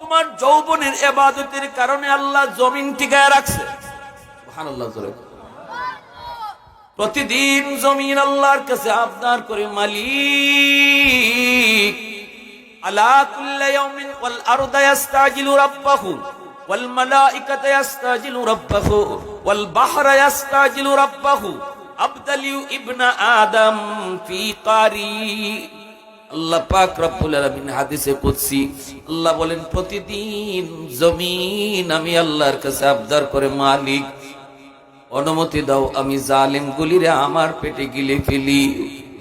তোমার যৌবনের এবাদতের কারণে আল্লাহ জমিন টিকায় রাখছে। প্রতিদিন জমিন আল্লাহর কাছে আবদার করে, মালিক, আলা কুল্লি ইয়াউমিন ওয়াল আরদা ইস্তাজিলু রাব্বাহু, ওয়াল মালাইকাতু ইস্তাজিলু রাব্বাহু, ওয়াল বাহরা ইস্তাজিলু রাব্বাহু, আবদালিউ ইবনা আদম আল্লাহ পাক রব্বুল আলামিন হাদিসে কুদসি, আল্লাহ বলেন, প্রতিদিন জমিন আমি আল্লাহর কাছে আবদার করে মালিক। অনুমতি দাও, আমি জালিম গুলিরে আমার পেটে গিলে ফেলি।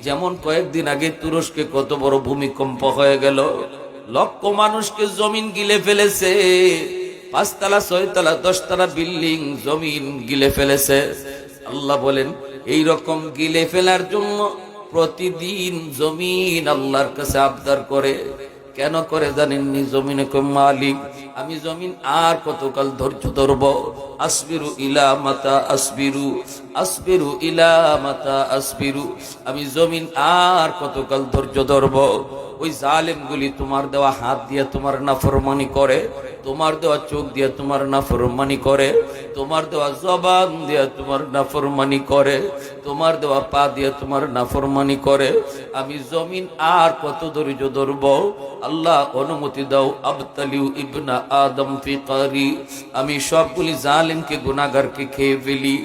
যেমন কয়েকদিন আগে তুরস্কে কত বড় ভূমিকম্প হয়ে গেল। লক্ষ মানুষকে জমিন গিলে ফেলেছে। পাঁচতলা, ছয়তলা, দশতলা বিল্ডিং জমিন গিলে ফেলেছে। আল্লাহ বলেন, এই রকম গিলে ফেলার জন্য প্রতিদিন জমিন আল্লাহর কাছে আবদার করে। কেন করে জানেননি? জমিন মালিক। আমি জমিন আর কতকাল ধৈর্য ধরবো? আসবিরু ইলা মাতা আসবিরু। আসবিরু ইলা মাতা আসবিরু। আমি জমিন আর কতকাল ধৈর্য ধরব? ওই জালেমগুলি তোমার দেওয়া হাত দিয়ে তোমার নাফরমানি করে, তোমার দেওয়া চোখ দিয়ে তোমার নাফরমানি করে, তোমার দেওয়া জবান দিয়ে তোমার নাফরমানি করে, তোমার দেওয়া পা দিয়ে তোমার নাফরমানি করে। আমি জমিন আর কত ধৈর্য ধরব? আল্লাহ অনুমতি দাও, আবতালিউ ইবনা আদম ফিকারি আমি সবগুলি জালিমকে গুনাগারকে খেয়ে ফেলি।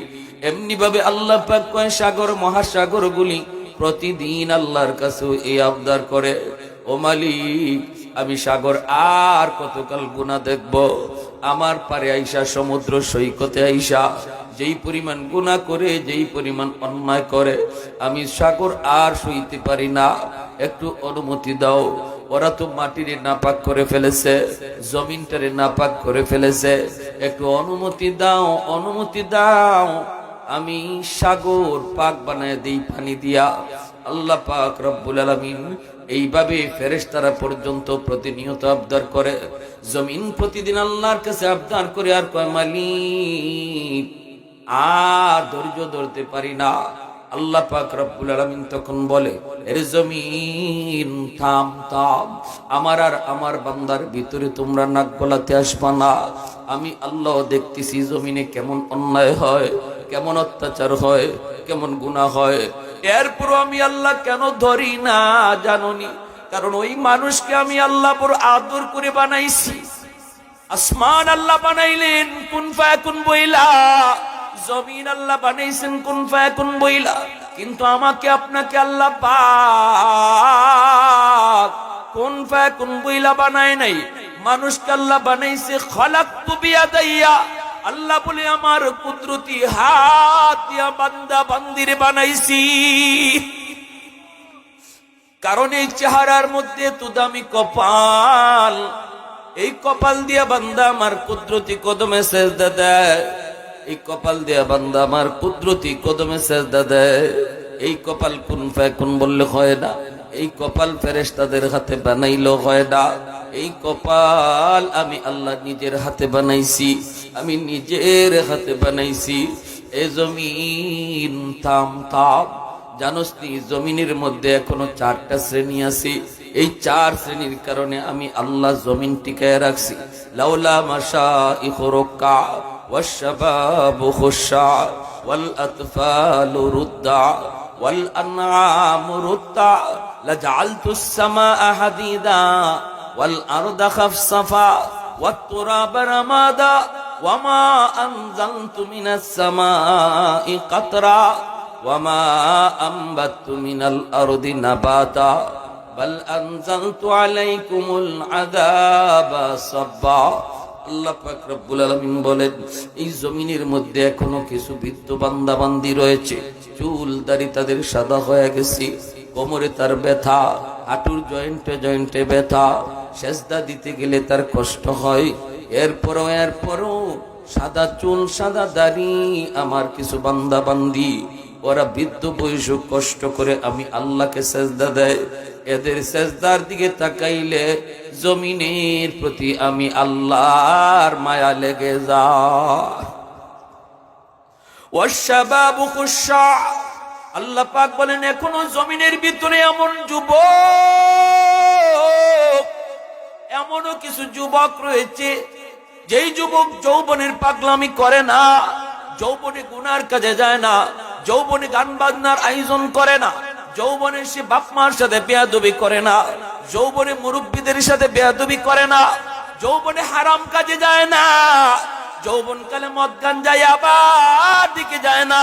এমনি ভাবে আল্লাহ পাক কয়, সাগর, মহাসাগর গুলি প্রতিদিন আল্লাহর কাছে এই আবদার করে। ও মালিক, আমি সাগর আর কতকাল গুণা দেখব? আমার পারে আইসা, সমুদ্র সৈকতে আইসা, যেই পরিমাণ গুণা করে, যেই পরিমাণ অন্যায় করে, আমি সাগর আর সইতে পারি না। একটু অনুমতি দাও। ওরা তো মাটিরে নাপাক করে ফেলেছে, জমিনটারে নাপাক করে ফেলেছে। একটু অনুমতি দাও অনুমতি দাও। আমি সাগর পাক বানায় দেই পানি দিয়া। আল্লাহ পাক রব্বুল আলামিন এইভাবে ফেরেশতারা পর্যন্ত প্রতিনিয়ত আবদার করে। জমিন প্রতিদিন আল্লাহর কাছে আবদার করে আর কয়, মালিক, আর ধৈর্য ধরতে পারি না। আল্লাহ পাক রব্বুল আলামিন তখন বলে, এর জমিন থাম থাম। আমার আর আমার বান্দার ভিতরে তোমরা নাক গলাতে আসবা না। আমি আল্লাহ দেখতেছি জমিনে কেমন অন্যায় হয়। কেমন অত্যাচার হয়, কেমন গুনাহ হয়। এরপর আমি আল্লাহ কেন ধরি না জাননি? কারণ ওই মানুষকে আমি আল্লাহ বড় আদর করে বানাইছি। আসমান আল্লাহ বানাইলেন, কোন ফায়াকুন বইলা। জমিন আল্লাহ বানাইছেন, কোন ফায়াকুন বইলা। কিন্তু আমাকে, আপনাকে আল্লাহ পাক কোন ফায়াকুন বইলা বানায় নাই। মানুষকে আল্লাহ বানাইছে খলাক তুবিয়া দাইয়া আল্লাহ বলে, আমার কুদরতি হাত দিয়া বান্দা বান্দিরে বানাইছি। কারণ এই চেহারার মধ্যে তো দামি কপাল। এই কপাল দিয়া বান্দা আমার কুদরতি কদমে সেজদা দেয়। এই কপাল দিয়া বান্দা আমার কুদরতি কদমে সেজদা দেয়। এই কপাল কোন কোন বললে হয় না। এই কপাল ফেরেশতাদের হাতে বানাইলো হয় না। এই কপাল আমি আল্লাহ নিজের হাতে বানাইছি আমি নিজের হাতে বানাইছি এ জমিন থাম থাম জানোস নি জমিনের মধ্যে এখনো চারটা শ্রেণী আছে এই চার শ্রেণীর কারণে আমি আল্লাহ জমিন টিকায় রাখছি লাউলা মাশা ইখরকা والشباب خشع والأطفال ردع والأنعام ردع لجعلت السماء حديدا والأرض خفصفا والتراب رمادا وما أنزلت من السماء قطرا وما أنبت من الأرض نباتا بل أنزلت عليكم العذاب صبا আল্লাহ পাক রব্বুল আলামিন বলেন এই জমিনের মধ্যে এখনো কিছু বৃদ্ধ বান্দা বান্দি রয়েছে চুল দাড়ি তাদের সাদা হয়ে গেছে কোমরে তার ব্যথা, হাঁটুর জয়েন্টে জয়েন্টে ব্যথা, সেজদা দিতে গেলে তার কষ্ট হয়। এরপরও এরপরও সাদা চুল, সাদা দাড়ি, আমার কিছু বান্দা বান্দি ওরা বৃদ্ধ বয়স কষ্ট করে আমি আল্লাহকে সেজদা দেয়। এদের সেজদার দিকে তাকাইলে জমিনের প্রতি আমি আল্লাহর মায়া লেগে যা ওয়াশাবাবু খুশা আল্লাহ পাক বলেন, এখনও জমিনের ভিতরে এমন যুবক, এমনও কিছু যুবক রয়েছে, যেই যুবক যৌবনের পাগলামি করে না, যৌবনে গুনার কাজে যায় না, যৌবনে গান বাজনার আয়োজন করে না, যৌবনে সে বাপ মার সাথে বেয়াদবি করে না, যৌবনে মুরব্বীদের সাথে বেয়াদবি করে না, যৌবনে হারাম কাজে যায় না যৌবন কালে মদ গান যায় আবার দিকে যায় না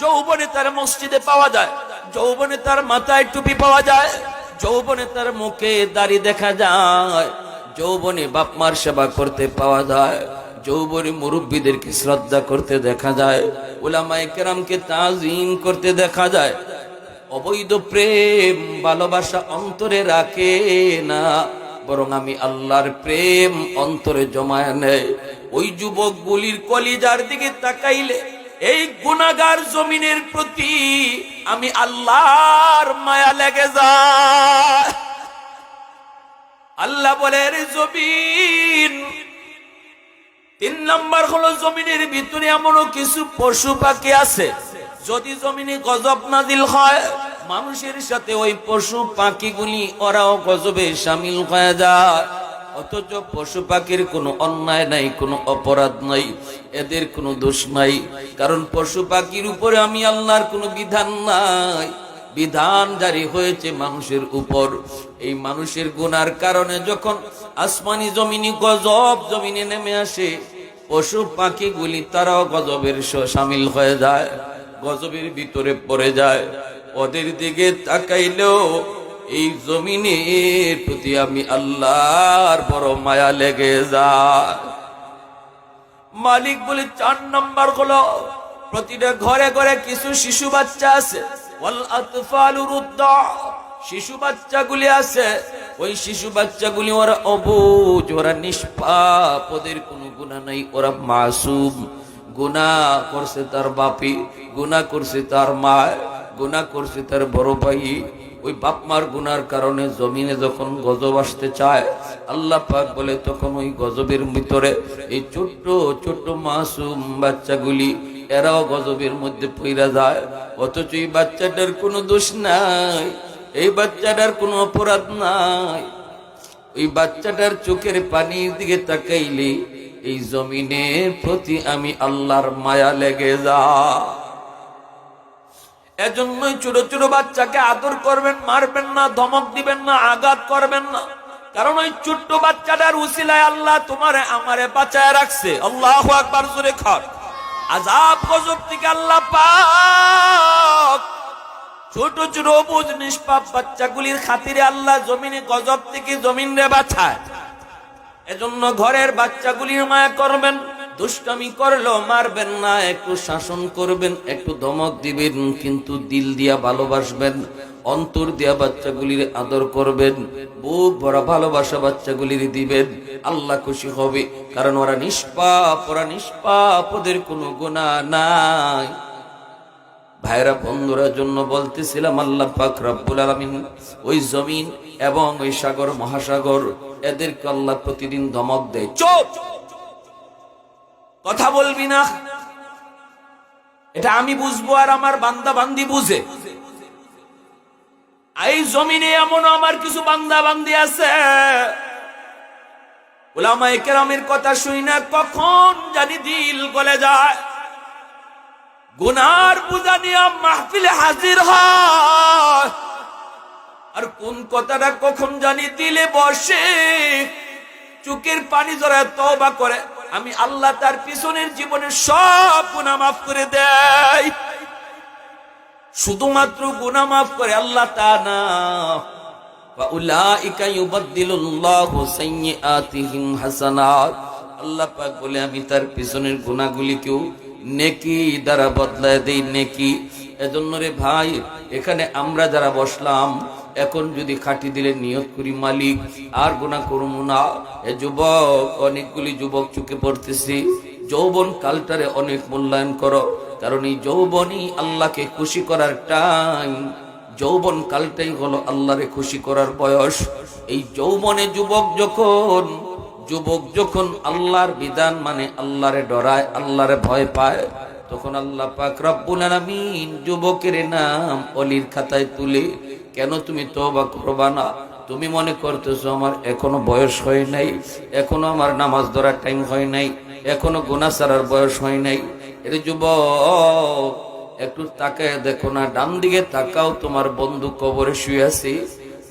যৌবনে তার মসজিদে পাওয়া যায়। যৌবনে তার মাথায় টুপি পাওয়া যায়। যৌবনে তার মুখে দাড়ি দেখা যায়। যৌবনে বাপমার সেবা করতে পাওয়া যায়। যৌবনে মুরব্বীদেরকে শ্রদ্ধা করতে দেখা যায়। ওলামায়ে কেরামকে তাজিম করতে দেখা যায়। অবৈধ প্রেম ভালোবাসা অন্তরে রাখে না। বরং আমি আল্লাহর প্রেম অন্তরে জমায় নেয় ওই যুবক গুলির কলিজার দিকে তাকাইলে এই গুনাগার জমিনের প্রতি আমি আল্লাহর মায়া লেগে যায়। আল্লাহ বলে, রে জমিন, তিন নাম্বার হলো জমিনের ভিতরে এমনও কিছু পশু পাখি আছে। যদি জমিনে গজব নাজিল হয়, মানুষের সাথে ওই পশু পাখিগুলি ওরাও গজবে সামিল হয়ে যায়। অথচ পশু পাখির কোনো অন্যায় নাই, কোনো অপরাধ নাই, এদের কোনো দোষ নাই। কারণ পশু পাখির উপরে আমি আল্লাহর কোনো বিধান নাই। বিধান জারি হয়েছে মানুষের উপর। এই মানুষের গুনার কারণে যখন আসমানি জমিনি গজব জমিনে নেমে আসে, পশু পাখিগুলি তারাও গজবের সামিল হয়ে যায়, গজবের ভিতরে পড়ে যায়। ওদের দিকে তাকাইলেও এই জমিনের প্রতি আমি আল্লাহর বড় মায়া লেগে যায়। মালিক বলে, চার নাম্বার হলো, প্রতিটা ঘরে ঘরে কিছু শিশু বাচ্চা আছে। শিশু বাচ্চাগুলি আছে। ওই শিশু বাচ্চাগুলি ওরা অবুজ, ওরা নিষ্পাপ, ওদের কোনো গুণা নাই, ওরা মাসুম। গুনাহ করছে তার বাপি, গুনাহ করছে তার মা, গুনাহ করছে তার বড় ভাই। ওই বাপ মার গুনার কারণে জমিনে যখন গজব আসতে চায়, আল্লাহ পাক বলে তখন ওই গজবের ভিতরে এই ছোট্ট ছোট্ট মাসুম বাচ্চাগুলি, এরাও গজবের মধ্যে পইরা যায়। অথচ এই বাচ্চাটার কোনো দোষ নাই, এই বাচ্চাটার কোনো অপরাধ নাই। ওই বাচ্চাটার চোখের পানির দিকে তাকাইলে এই জমিনের প্রতি আমি আল্লাহর মায়া লেগে যা এজন্যই ছোট ছোট বাচ্চাকে আদর করবেন, মারবেন না, ধমক দিবেন না, আঘাত করবেন না। কারণ ওই ছোট্ট বাচ্চাটার উসিলায় আল্লাহ তোমারে, আমারে বাঁচায় রাখছে। আল্লাহ আকবার, জোরে খাট। আজাব গজব থেকে আল্লাহ পাক। ছোট ছোট অবুজ, নিষ্পাপ বাচ্চাগুলির খাতিরে আল্লাহ জমিনে গজব থেকে জমিন রে বাঁচায়। এজন্য ঘরের বাচ্চাগুলির মায়া করবেন। দুষ্টামি করলেও মারবেন না, একটু শাসন করবেন, একটু ধমক দিবেন, কিন্তু দিল দিয়া ভালোবাসবেন, অন্তর দিয়া বাচ্চাগুলির আদর করবেন, বুক ভরা ভালোবাসা বাচ্চাগুলির দিবেন, আল্লাহ খুশি হবে, কারণ ওরা নিষ্পাপ ওরা নিষ্পাপ, ওদের কোনো গুণা নাই। ভাইরা, বন্ধুরা, জন্য বলতেছিলাম, আল্লাহ পাক রব্বুল আলামিন ওই জমিন এবং ওই সাগর, মহাসাগর, এদেরকে আল্লাহ প্রতিদিন ধমক দেয়। চোপ! কথা বলবি না। এটা আমি বুঝব আর আমার বান্দা বান্দি বুঝে। এই জমিনে এমন আমার কিছু বান্দা বান্দি আছে। ওলামায়ে কেরামের কথা শুই না, কখন জানি দিল গলে যায়। গুনার পূজা নিয়ে মাহফিলে হাজির হয়। আর কোন কথাটা কখন জানি দিলে বসে, চুকের পানি জড়ায় তবা করে। আমি আল্লাহ তার পিছনের জীবনে সব গুণা মাফ করে দেয় শুধুমাত্র গুণা মাফ করে আল্লাহ তা না। আল্লাহ বলে, আমি তার পিছনের নেকি বদলায় দেই ভাই, এখানে আমরা যারা বসলাম এখন যদি খাটি দিলে নিয়ত করি মালিক, আর গোনা করুম না। এ যুবক, অনেকগুলি যুবক চুকে পড়তেছি। যৌবন কালটারে অনেক মূল্যায়ন করো, কারণ এই যৌবনই আল্লাহকে খুশি করার টাইম। যৌবন কালটাই হলো আল্লাহরে খুশি করার বয়স। এই যৌবনে যুবক যখন যুবক যখন আল্লাহর বিধান মানে আল্লাহরে ডরায়, আল্লাহরে ভয় পায়, তখন আল্লাহ পাক রব্বুল আলামিন যুবকের নাম অলির খাতায় তুলে কেন তুমি তওবা করবা না? তুমি মনে করতেছো আমার এখনও বয়স হয় নাই, এখনও আমার নামাজ ধরার টাইম হয় নাই, এখনও গুনা সারার বয়স হয় নাই। এর যুবক, একটু তাকায় দেখো না, ডান দিকে তাকাও, তোমার বন্ধু কবরে শুয়ে আছি।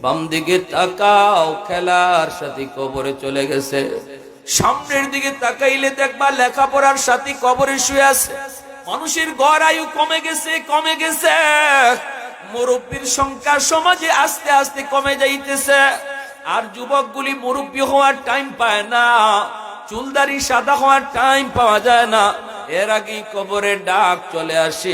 বাম দিকে তাকাও, খেলার সাথে কবরে চলে গেছে। সামনের দিকে তাকাইলে দেখবা লেখাপড়ার সাথে কবরে শুয়ে আছে। মানুষের গড় আয়ু কমে গেছে কমে গেছে। মুরব্বীর সংখ্যা সমাজে আস্তে আস্তে কমে যাইতেছে। আর যুবকগুলি মুরব্বী হওয়ার টাইম পায় না, চুলদারি সাদা হওয়ার টাইম পাওয়া যায় না। এর আগেই কবরের ডাক চলে আসে,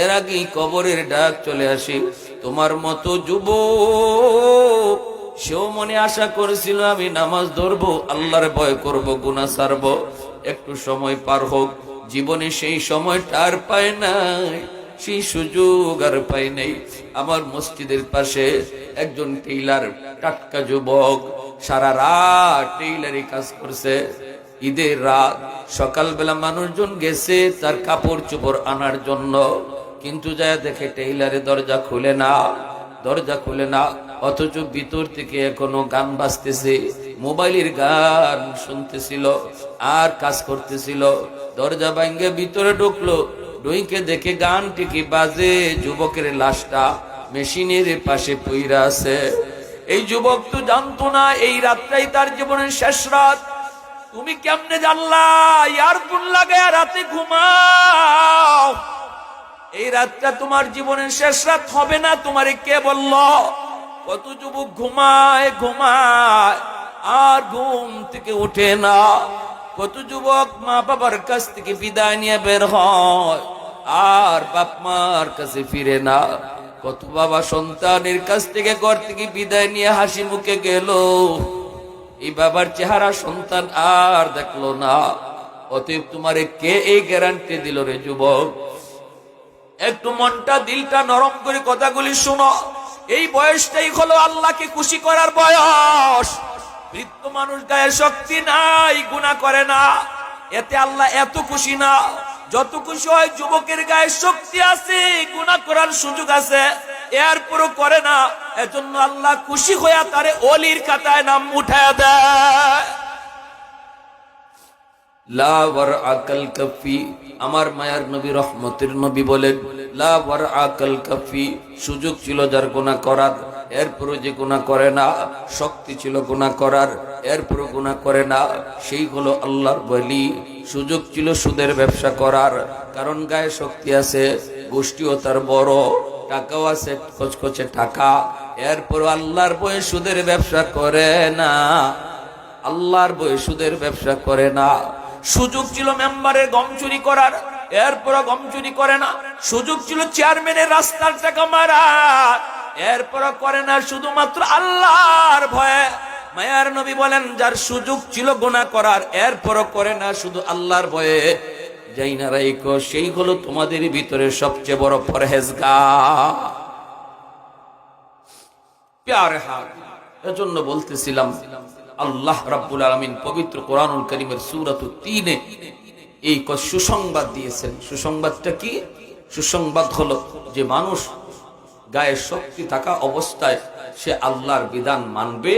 এর আগেই কবরের ডাক চলে আসে। তোমার মতো যুবক, সেও মনে আশা করেছিল আমি নামাজ ধরবো, আল্লাহর ভয় করব গুনা সারবো একটু সময় পার হোক, জীবনে সেই সময়টা আর পায় নাই। সেই সুযোগ আর পাই নাই আমার মসজিদের পাশে একজন টেইলার, টাটকা যুবক, সারা রাত টেইলারি কাজ করছে। ঈদের রাত সকালবেলা মানুষজন গেছে তার কাপড় চোপড় আনার জন্য, কিন্তু যায় দেখে টেইলারে দরজা খুলে না, দরজা খুলে না, অথচ ভিতর থেকে এখনও গান বাজতেছে, মোবাইলের গান শুনতেছিল, আর কাজ করতেছিল। দরজা ভাঙ্গে ভিতরে ঢুকলো ডুইকে দেখে গান টিকি বাজে? যুবকের লাশটা মেশিনের পাশে পইরা আছে। এই যুবক তো জানতো না, এই রাতটাই তার জীবনের শেষ রাত। তুমি কেমনে জানলা? ইয়ার কোন লাগে রাতে ঘুমাও। এই রাতটা তোমার জীবনের শেষ রাত হবে না, তোমারে কে বলল? কত যুবক ঘুমায় ঘুমায়, আর ঘুম থেকে ওঠে না। কত যুবক মা বাবার কাছ থেকে বিদায় নিয়ে বের হয়। আর বাপ মার কাছে ফিরে না। কত বাবা সন্তানের কাছ থেকে ঘর থেকে বিদায় নিয়ে হাসি মুখে গেল। এই বাবার চেহারা সন্তান আর দেখল না। অতএব তোমারে কে এই গ্যারান্টি দিল রে যুবক? একটু মনটা, দিলটা নরম করে কথাগুলি শোনো। এই বয়সটাই হলো আল্লাহকে খুশি করার বয়স। বৃদ্ধ মানুষ গায়ে শক্তি নাই গুণা করে না। এতে আল্লাহ এত খুশি না। যত খুশি হয় যুবকের গায়ে শক্তি আছে গুণা করার সুযোগ আছে। এরপরও করে না। এজন্য আল্লাহ খুশি হইয়া তারে অলির খাতায় নাম উঠায় দেয়। আমার মায়ার নবী রহমতের নবী বলেন লাওয়ার আকল কফি, সুযোগ ছিল যার গুণা করার। এরপরও যে গুণা করে না, শক্তি ছিল গুণা করার, এরপরও গুণা করে না, সেই হলো আল্লাহর বলি সুযোগ ছিল সুদের ব্যবসা করার, কারণ গায়ে শক্তি আছে, গোষ্ঠীও তার বড়, টাকাও আছে কচকচে টাকা। এরপরও আল্লাহর বয়ে সুদের ব্যবসা করে না, আল্লাহর বই সুদের ব্যবসা করে না। সুযোগ ছিল মেম্বারের গম চুরি করার এরপর গম চুরি করে না। সুযোগ ছিল চেয়ারম্যানের রাস্তার টাকা মারা এরপর করে না, শুধুমাত্র আল্লাহর ভয়ে। মায়ার নবী বলেন, যার সুযোগ ছিল গোনা করার এরপর করে না, শুধু আল্লাহর ভয়ে। যাই না সেই হলো তোমাদের ভিতরে সবচেয়ে বড় পরহেজগা এজন্য বলতেছিলাম, আল্লাহ রাব্বুল আলামিন পবিত্র কোরআনুল করিমের সূরাত তিনে এই সুসংবাদ দিয়েছেন। সুসংবাদটা কি? সুসংবাদ হলো যে মানুষ গায়ে শক্তি থাকা অবস্থায় সে আল্লাহর বিধান মানবে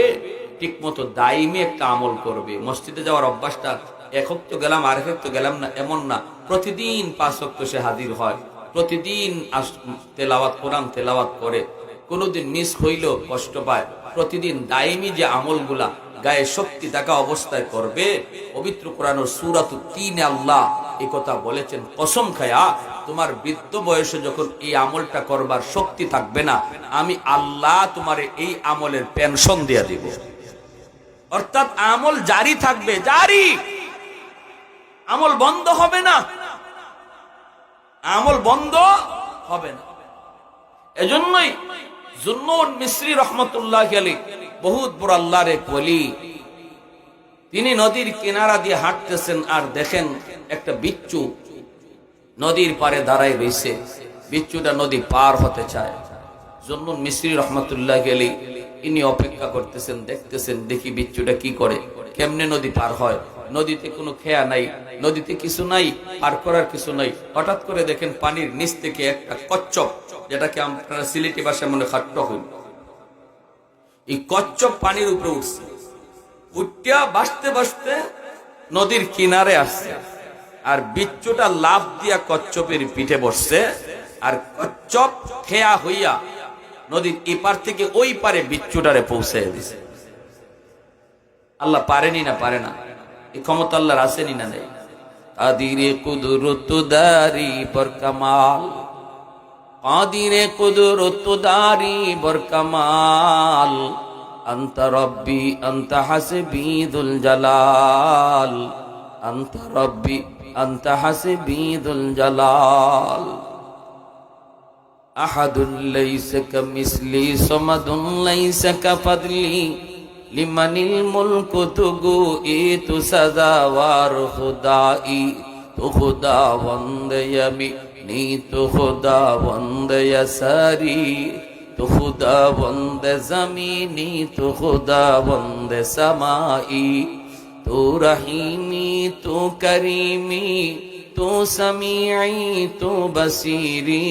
ঠিক মতো দায়ী একটা আমল করবে। মসজিদে যাওয়ার অভ্যাসটা একক তো গেলাম আর একক তো গেলাম না, এমন না। প্রতিদিন পাঁচ অক্ট সে হাজির হয়। প্রতিদিন তেলাওয়াত, কোরআন তেলাওয়াত করে। কোনোদিন মিস হইলেও কষ্ট পায়। প্রতিদিন দায়ী যে আমলগুলা গায়ে শক্তি থাকা অবস্থায় করবে। পবিত্র কোরআন সুরাত তিনে আল্লাহ কথা বলেছেন, কসম খায়া, তোমার বৃদ্ধ বয়সে যখন এই আমলটা করবার শক্তি থাকবে না, আমি আল্লাহ তোমার এই আমলের পেনশন দিয়া দিব। অর্থাৎ আমল জারি থাকবে, জারি। আমল বন্ধ হবে না। আমল বন্ধ হবে না। এজন্যই জুন্নুন মিশ্রি রহমতুল্লাহ আলী বহুত বড় আল্লাহর এক ওলি। তিনি নদীর কিনারা দিয়ে হাঁটতেছেন আর দেখেন একটা বিচ্ছু নদীর পারে দাঁড়ায় রয়েছে। বিচ্ছুটা নদী পার হতে চায়। জন্নুন মিশ্রি রহমতুল্লাহ আলী ইনি অপেক্ষা করতেছেন, দেখতেছেন, দেখি বিচ্ছুটা কি করে, কেমনে নদী পার হয়। নদীতে কোনো খেয়া নাই, নদীতে কিছু নাই, পার করার কিছু নাই। হঠাৎ করে দেখেন পানির নিচ থেকে একটা কচ্ছপ, যেটাকে আপনারা সিলেটি ভাষায় মনে খাট্ট হইল এই কচ্ছপ পানির উপরে উঠছে। উঠিয়া বাসতে বাসতে নদীর কিনারে আসছে। আর বিচ্ছুটা লাভ দিয়া কচ্ছপের পিঠে বসছে। আর কচ্ছপ খেয়া হইয়া নদীর এপার থেকে ওই পারে বিচ্ছুটারে পৌঁছে দিছে। আল্লাহ পারেনি না, পারে না। এই ক্ষমতা আল্লাহর আসেনি না, নেই। কাদিরে কুদরত দারি বর কামাল। কাদিরে কুদরত দারি বর কামাল أنت ربي أنت حسبي ذو الجلال أنت ربي أنت حسبي ذو الجلال أحد ليس كمثلي صمد ليس كفضلي لمن الملك تقوئت سزاوار خدائي تو خدا وند نہیں تو خدا وند یساری تو خدا وند زمینی تو خدا وند سمائی تو رحیمی تو کریمی تو سمیعی تو بصیری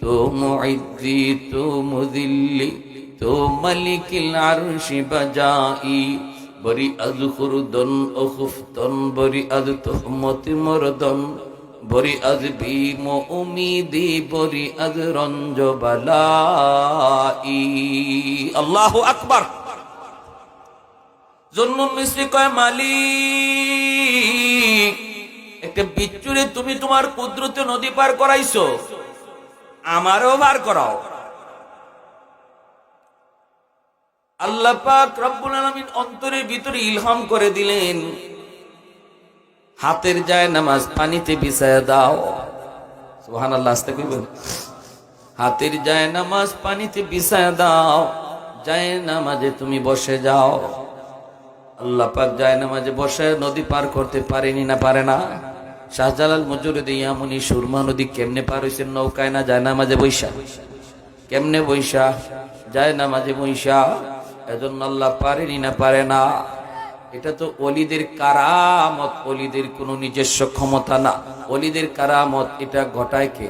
تو معدی تو مدلی تو ملک العرش بجائی بری از خردن اخفتن بری از تحمت مردن বরি আজ ভীম উমিদি বরি আজ রঞ্জ আল্লাহ আকবার। জন্ম মিশ্রি কয়, মালিক, একটা বিচ্ছুরে তুমি তোমার কুদরতে নদী পার করাইছো, আমারও বার করাও। আল্লাহ পাক রব্বুল আলামিন অন্তরের ভিতরে ইলহাম করে দিলেন। হাতের যায় নামাজ পানিতে বিছায় দাও। সুবহানাল্লাহ, আস্তে কইবেন হাতের যায় নামাজ পানিতে বিছায় দাও। যায় নামাজে তুমি বসে যাও। আল্লাহ পাক যায় নামাজে বসে, নদী পার করতে পারেনি না, পারে না। শাহজালাল মজুরুদ্দিন ইয়ামুনি সুরমা নদী কেমনে পার হইছেন নৌকায় না যায় নামাজে বৈশা? কেমনে বৈশা? যায় নামাজে বৈশা। এজন্য আল্লাহ পারেনি না, পারে না। এটা তো অলিদের কারামত, অলিদের কোনো নিজস্ব ক্ষমতা না। অলিদের কারামত এটা ঘটায় কে?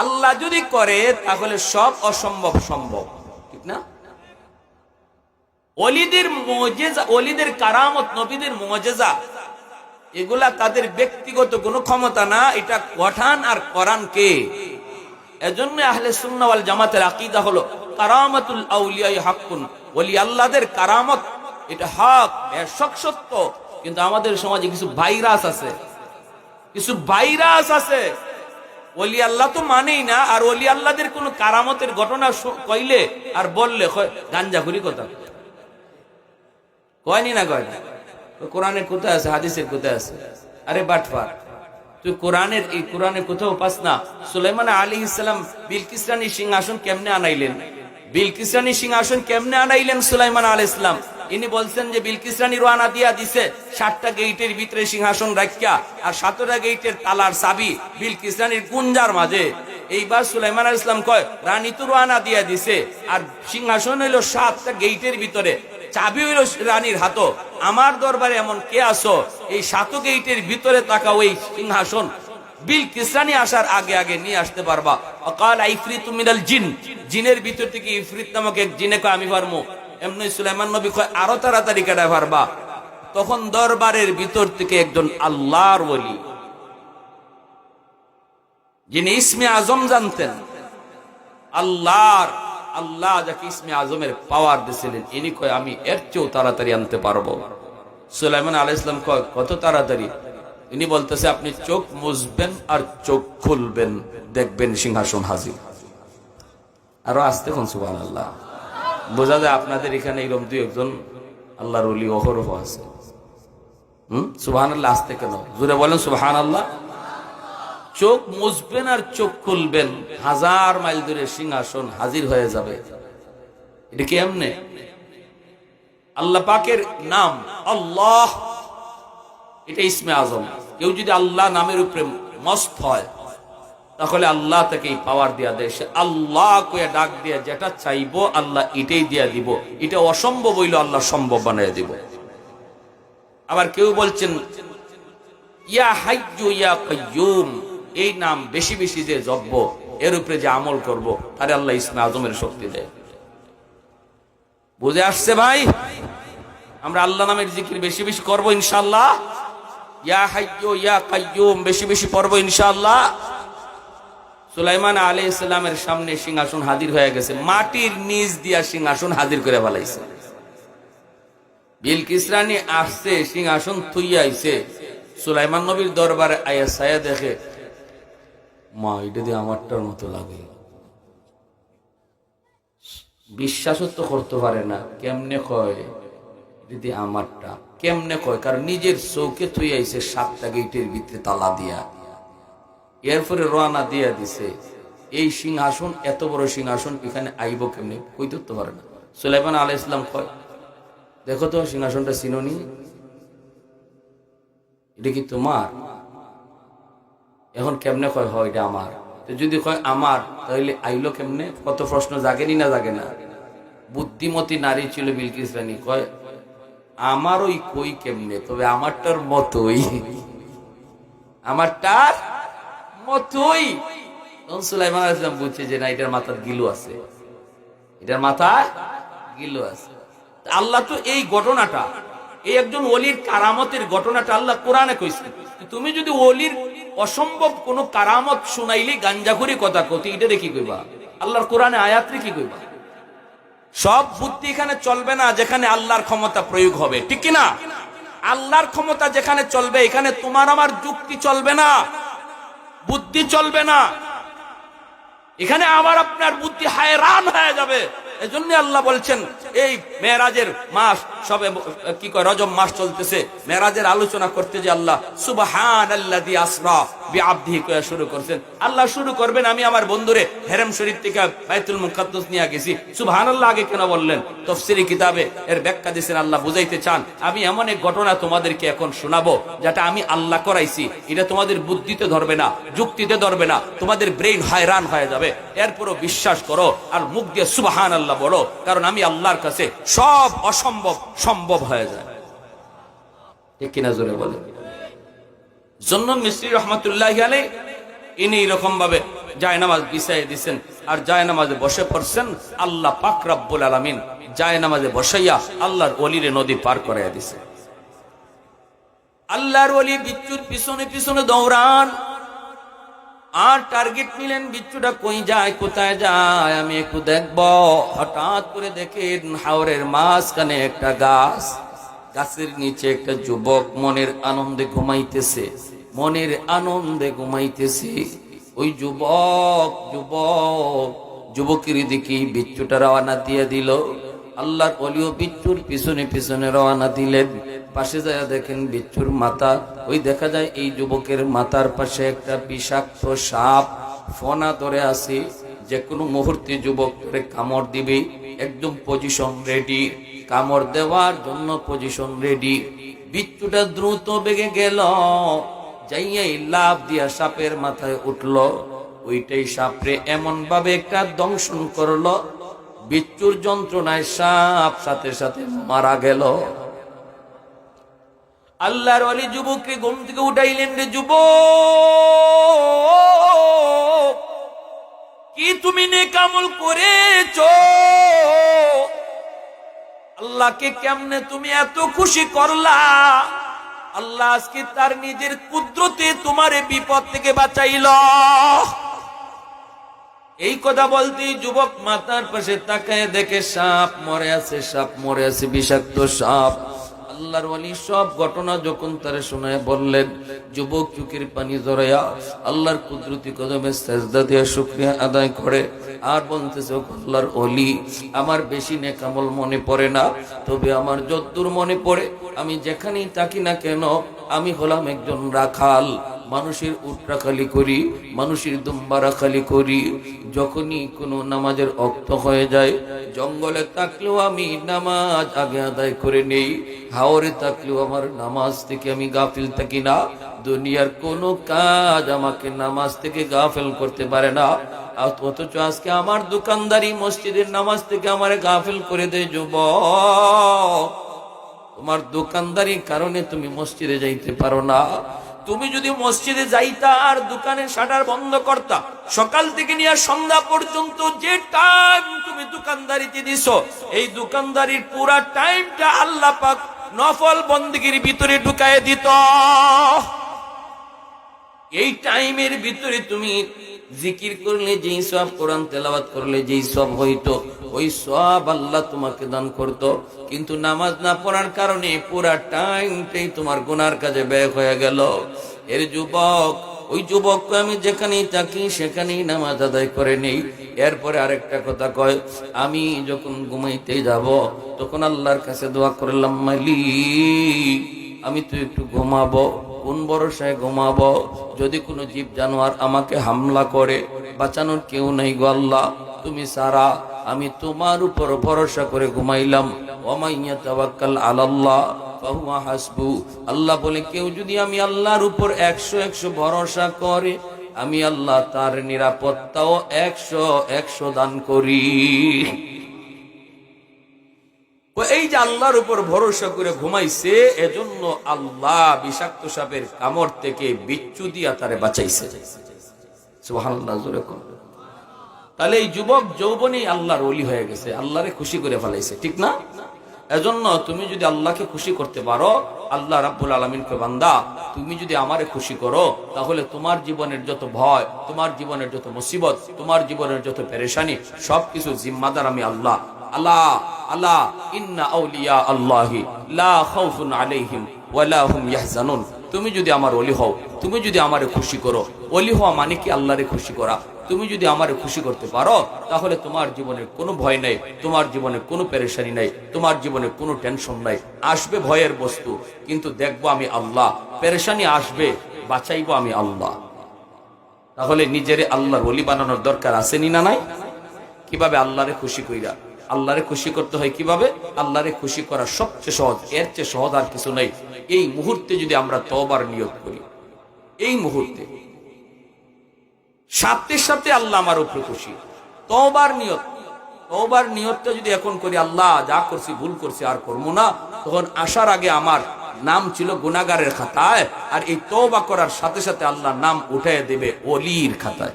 আল্লাহ যদি করে, তাহলে সব অসম্ভব সম্ভব, ঠিক না? অলিদের মজেজা, অলিদের কারামত, নবীদের মজেজা, এগুলা তাদের ব্যক্তিগত কোনো ক্ষমতা না, এটা কঠান আর করান কে? এজন্য আহলে সুন্নাওয়াল জামাতের আকিদা হলো, কারামাতুল আউলিয়াই হাক্কুন, ওলি আল্লাহদের কারামত এটা হক বেশক সত্য। কিন্তু আমাদের সমাজে কিছু ভাইরাস আছে। কিছু ভাইরাস আছে। ওলি আল্লাহ তো মানেই না, আর ওলি আল্লাহদের কোন কারামতের ঘটনা কইলে আর বললে গাঞ্জা ঘুরি কথা। কয়নি না কয়? না কোরআনের কোথায় আছে? হাদিসের কোথায় আছে? আরে বাটফার তুই কোরআনের, এই কোরআনের কোথাও পাস না। সুলাইমান আলী ইসলাম বিলকিসানি সিংহাসন কেমনে আনাইলেন? বিলকিসানি সিংহাসন কেমনে আনাইলেন সুলাইমান আলী ইসলাম ইনি বলছেন যে বিলকিসানি রোয়ানা দিয়া দিছে, সাতটা গেইটের ভিতরে সিংহাসন রাখিয়া আর সাতটা গেইটের তালার চাবি বিলকিসানির গুঞ্জার মাঝে। এইবার সুলাইমান আলী ইসলাম কয়, রানী তো রোয়ানা দিয়া দিছে, আর সিংহাসন হইল সাতটা গেইটের ভিতরে, চাবি হইল রানীর হাত আমার দরবারে এমন কে আসো এই সাত গেইটের ভিতরে থাকা ওই সিংহাসন বিল কিসরানি আসার আগে আগে নিয়ে আসতে পারবা। অকাল আইফরিত মিনাল জিন। জিনের ভিতর থেকে ইফরিত নামক এক জিনে কয়, আমি পারমু। এমনি সুলাইমান নবী কয়, আরও তাড়াতাড়ি কেটে পারবা? তখন দরবারের ভিতর থেকে একজন আল্লাহর বলি যিনি ইসমে আজম জানতেন, আল্লাহর, আল্লাহ যাকে ইসমে আজমের পাওয়ার দিছিলেন, ইনি কয়, আমি এর চেয়েও তাড়াতাড়ি আনতে পারব। সুলাইমান আলাহ ইসলাম কয়, কত তাড়াতাড়ি? ইনি বলতেছে, আপনি চোখ মুছবেন আর চোখ খুলবেন। দেখবেন সিংহাসন হাজির। আরও আসতে কোন সুবান আল্লাহ বোঝা যায় আপনাদের এখানে এরকম দুই একজন আল্লাহর অলি অহরহ আছে। হম? হয়ে আল্লাহ পাকের নাম আল্লাহ। এটা ইসমে আজম। কেউ যদি আল্লাহ নামের উপরে মস্ত হয়, তাহলে আল্লাহ তাকে এই পাওয়ার দিয়া দেয়। সে আল্লাহ কয়ে ডাক দিয়া যেটা চাইব আল্লাহ এটাই দিয়া দিব। এটা অসম্ভব হইল আল্লাহ সম্ভব বানিয়ে দিব। আবার কেউ বলছেন, ইয়া হাইয়ু ইয়া কাইয়ুম এই নাম বেশি বেশি যে জব্ব এর উপরে যে আমল করব, তারে আল্লাহ ইসমে আজমের শক্তি দেয়। বুঝে আসছে ভাই? আমরা আল্লাহ নামের জিকির বেশি বেশি করব ইনশাল্লাহ ইয়া হাইয়ো ইয়া কাইয়ুম বেশি বেশি পড়ব ইনশাল্লাহ সুলাইমান আলী ইসলামের সামনে সিংহাসন হাজির হয়ে গেছে। মাটির নিচ দিয়া সিংহাসন হাজির করে ফেলাইছে। বিলকিস রানী আসছে, সিংহাসন থুইয়া আইছে। সুলাইমান নবীর দরবারে আয়া সায়া দেখে, মা, এটা দিয়ে আমারটার মতো লাগে। বিশ্বাসও তো করতে পারে না, কেমনে কয়? দিদি আমারটা। কেমনে কয়? কারণ নিজের চৌকে থুই আইছে সাতটা গেটের ভিতরে তালা দিয়া। এরপরে রওনা দিয়া দিছে। এই সিংহাসন, এত বড় সিংহাসন, এখানে আইব কেমনে? কই ধরতে পারে না। সুলাইমান আলাই ইসলাম কয়, দেখো তো, সিংহাসনটা চিননি? এটা কি তোমার? এখন কেমনে কয়, হয়, এটা আমার। যদি কয়, আমার তাহলে আইলো কেমনে? কত প্রশ্ন জাগেনি না জাগে না? বুদ্ধিমতী নারী ছিল বিলকিস রানী। কয় আমার ওই কই কেমনে? তবে আমারটার মতোই। আমারটার মতোই। সুলাইমান যে, না, এটার মাথার গিলু আছে। এটার মাথায় গিলু আছে। আল্লাহ তো এই ঘটনাটা, এই একজন ওলির কারামতের ঘটনাটা আল্লাহ কোরআনে কইছে। তুমি যদি ওলির অসম্ভব কোন কারামত শুনাইলে গাঞ্জাখুরি কথা কতি এটা দেখি কইবা? আল্লাহর কোরআনে আয়াত্রে কি কইবা? সব বুদ্ধি এখানে চলবে না যেখানে আল্লাহর ক্ষমতা প্রয়োগ হবে। ঠিক কি না আল্লাহর ক্ষমতা যেখানে চলবে, এখানে তোমার আমার যুক্তি চলবে না, বুদ্ধি চলবে না। এখানে আবার আপনার বুদ্ধি হায়রান হয়ে যাবে। এজন্য আল্লাহ বলছেন, এই মেয়েরাজের মাস সবে, কি কয়, রজব মাস চলতেছে। মেয়েরাজের আলোচনা করতে যে আল্লাহ সুবহান আল্লাহ আসরা বিআবদিহি কয়া শুরু করছেন। আল্লাহ শুরু করবেন, আমি আমার বন্ধুরে হেরেম শরীফ থেকে বাইতুল মুকাদ্দাস নিয়ে গেছি। সুবহানাল্লাহ আগে কেন বললেন? তফসিরি কিতাবে এর ব্যাখ্যা দিয়েছেন, আল্লাহ বুঝাইতে চান। আমি এমন এক ঘটনা তোমাদেরকে এখন শোনাবো, যেটা আমি আল্লাহ করাইছি। এটা তোমাদের বুদ্ধিতে ধরবে না, যুক্তিতে ধরবে না। তোমাদের ব্রেইন হায়রান হয়ে যাবে। এরপরও বিশ্বাস করো আর মুখ দিয়ে সুবহান আল্লাহ বলো কারণ আমি আল্লাহর কাছে সব অসম্ভব সম্ভব হয়ে যায়। কিনা জোরে বলে মিস্ত্রি রহমতুল্লাহ ইনি এরকম ভাবে জায় নামাজ দিছেন আর জায় নামাজে বসে পড়ছেন, আল্লাহ পাক রাব্বুল আলামিন জায় নামাজে বসাইয়া আল্লাহর অলিরে নদী পার করাইয়া দিছে। আল্লাহর অলি বিচ্ছুর পিছনে পিছনে দৌড়ান আর টার্গেট নিলেন বিচ্ছুটা কই যায়, কোথায় যায়, আমি একটু দেখব। হঠাৎ করে দেখেন হাওরের মাঝখানে একটা গাছ, গাছের নিচে একটা যুবক মনের আনন্দে ঘুমাইতেছে, মনের আনন্দে ঘুমাইতেছে। ওই যুবক যুবক, যুবকের দিকে বিচ্ছুটা রওনা দিয়ে দিল। আল্লাহর অলিও বিচ্ছুর পিছনে পিছনে রওনা দিলেন। পাশে যায় দেখেন বিচ্ছুর মাথা। ওই দেখা যায় এই যুবকের মাথার পাশে একটা বিষাক্ত সাপ ফনা ধরে আছে। যে কোনো মুহূর্তে যুবক করে কামড় দিবে। একদম পজিশন রেডি কামড় দেওয়ার জন্য পজিশন রেডি বিচ্ছুটা দ্রুত বেগে গেল। যাইয়াই লাভ দিয়া সাপের মাথায় উঠল। ওইটাই সাপরে এমন ভাবে একটা দংশন করল। বিচ্ছুর যন্ত্রণায় সাপ সাথে সাথে মারা গেল। আল্লাহর অলি যুবককে ঘুম থেকে উঠাইলেন রে যুব কি তুমি নেকামল করেছ? আল্লাহকে কেমনে তুমি এত খুশি করলা? আল্লাহ আজকে তার নিজের কুদ্রতে তোমার বিপদ থেকে বাঁচাইল। এই কথা বলতেই যুবক মাতার পাশে তাকায় দেখে সাপ মরে আছে, সাপ মরে আছে, বিষাক্ত সাপ। আল্লাহর ওয়ালি সব ঘটনা যখন তারে শোনায় বললেন, যুবক চুকির পানি জড়াইয়া আল্লাহর কুদরতি কদমে সেজদা দিয়ে শুকরিয়া আদায় করে। আর বলতেছে "ও আল্লাহর অলি আমার বেশি নেকামল মনে পড়ে না, তবে আমার যদ্দূর মনে পড়ে। আমি যেখানেই থাকি না কেন, আমি হলাম একজন রাখাল। মানুষের উটরা খালি করি, মানুষের দুম্বারা খালি করি, যখনই কোনো নামাজের অক্ত হয়ে যায়, জঙ্গলে থাকলেও আমি নামাজ আগে আদায় করে নেই, হাওরে থাকলেও আমার নামাজ থেকে আমি গাফিল থাকি না, দুনিয়ার কোনো কাজ আমাকে নামাজ থেকে গাফেল করতে পারে না অথচ আজকে আমার দোকানদারি মসজিদের নামাজ থেকে আমার গাফেল করে দেয় যুবক। তোমার দোকানদারির কারণে তুমি মসজিদে যাইতে পারো না তুমি যদি মসজিদে যাইতা আর দোকানের শাটার বন্ধ করতা, সকাল থেকে নিয়ে সন্ধ্যা পর্যন্ত যে টাইম তুমি দোকানদারিতে দিছ, এই দোকানদারির পুরা টাইমটা আল্লাহ পাক নফল বন্দগির ভিতরে ঢুকায় দিত। এই টাইমের ভিতরে তুমি জিকির করলে যেই সব কোরআন তেলাওয়াত করলে যেই সব হইতো, ওই সব আল্লাহ তোমাকে দান করত। কিন্তু নামাজ না পড়ার কারণে পুরা টাইমটাই তোমার গুনার কাজে ব্যয় হয়ে গেল। এর যুবক, ওই যুবককে আমি যেখানেই থাকি সেখানেই নামাজ আদায় করে নেই। এরপরে আরেকটা কথা কয়, আমি যখন ঘুমাইতে যাব, তখন আল্লাহর কাছে দোয়া করলাম, মালি, আমি তো একটু ঘুমাবো। কোন ভরসায় ঘুমাবো? যদি কোনো জীব জানোয়ার আমাকে হামলা করে, বাঁচানোর কেউ নেই গো আল্লাহ। তুমি সারা, আমি তোমার উপর ভরসা করে ঘুমাইলাম। ওমাইয়া তাওয়াক্কাল আলাল্লাহ, ফাহুয়া হাসবু। আল্লাহ বলে, কেউ যদি আমি আল্লাহর উপর একশো একশো ভরসা করে, আমি আল্লাহ তার নিরাপত্তাও একশো একশো দান করি। এই যে আল্লাহর উপর ভরসা করে ঘুমাইছে, এজন্য আল্লাহ বিষাক্ত সাপের কামড় থেকে বিচ্ছু দিয়া তারে বাঁচাইছে। তাহলে এই যুবক যৌবনে আল্লাহর অলি হয়ে গেছে, আল্লাহরে খুশি করে ফেলাইছে, ঠিক না এজন্য তুমি যদি আল্লাহকে খুশি করতে পারো, আল্লাহ রাব্বুল আলমিনকে বান্দা, তুমি যদি আমারে খুশি করো, তাহলে তোমার জীবনের যত ভয়, তোমার জীবনের যত মুসিবত, তোমার জীবনের যত পেরেশানি, সবকিছু জিম্মাদার আমি আল্লাহ আল্লাহ আল্লাহ, ইন্না আউলিয়া আল্লাহি, লা খাউফুন আলাইহিম ওয়ালা হুম ইয়াহজানুন। তুমি যদি আমার অলি হও, তুমি যদি আমারে খুশি করো অলি হওয়া মানে কি আল্লাহরে খুশি করা? তুমি যদি আমারে খুশি করতে পারো, তাহলে তোমার জীবনে কোনো ভয় নাই, তোমার জীবনে কোনো পেরেশানি নাই, তোমার জীবনে কোনো টেনশন নাই। আসবে ভয়ের বস্তু, কিন্তু দেখব আমি আল্লাহ, পেরেশানি আসবে, বাঁচাইবো আমি আল্লাহ। তাহলে নিজের আল্লাহর অলি বানানোর দরকার আসেনি না নাই? কীভাবে আল্লাহরে খুশি কইরা? আল্লাহরে খুশি করতে হয় কীভাবে? আল্লাহরে খুশি করা সবচেয়ে সহজ। এর চেয়ে সহজ আর কিছু নেই। এই মুহূর্তে যদি আমরা তবার নিয়োগ করি, এই মুহূর্তে সাথে সাথে আল্লাহ আমার উপরে খুশি। তবার নিয়ত। তবার নিয়তটা যদি এখন করি, আল্লাহ যা করছি, ভুল করছি, আর করব না, তখন আসার আগে আমার নাম ছিল গুনাগারের খাতায়, আর এই তওবা করার সাথে সাথে আল্লাহ নাম উঠে দেবে অলির খাতায়।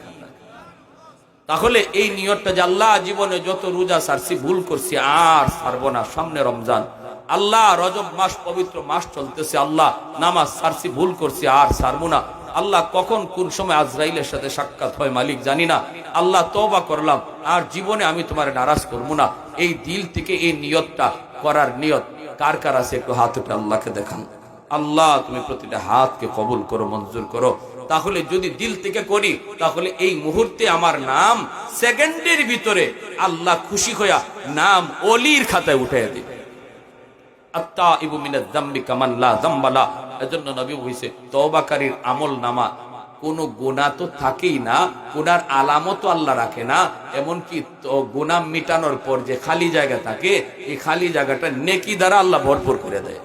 তাহলে এই নিয়তটা যে আল্লাহ জীবনে যত রোজা সারছি, ভুল করছি, আর সারবো না। সামনে রমজান। আল্লাহ রজব মাস, পবিত্র মাস চলতেছে। আল্লাহ নামাজ সারছি, ভুল করছি, আর সারবো না। আল্লাহ কখন কোন সময় আজরাইলের সাথে সাক্ষাৎ হয় মালিক জানি না। আল্লাহ তওবা করলাম, আর জীবনে আমি তোমার নারাজ করব না। এই দিল থেকে এই নিয়তটা, করার নিয়ত কার কার আছে একটু হাত উঠে আল্লাহকে দেখান। আল্লাহ, তুমি প্রতিটা হাতকে কবুল করো, মঞ্জুর করো। তাহলে যদি দিল থেকে করি, তাহলে এই মুহূর্তে আমার নাম সেকেন্ডের ভিতরে আল্লাহ খুশি হইয়া নাম অলির খাতায় উঠে দিবে। এজন্য নবী কোনো গুণা তো থাকেই না আল্লাহ রাখে না। এমনকি মিটানোর পর যে খালি জায়গা থাকে, এই খালি জায়গাটা নেকি দ্বারা আল্লাহ ভরপুর করে দেয়।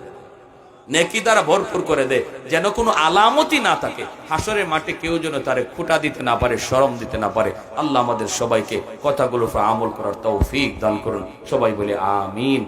নেকি দ্বারা ভরপুর করে দেয় যেন কোনো আলামতি না থাকে। হাসরের মাঠে কেউ যেন তারে খুঁটা দিতে না পারে, সরম দিতে না পারে। আল্লাহ আমাদের সবাইকে কথাগুলো আমল করার তৌফিক দান করুন। সবাই বলে, আমিন।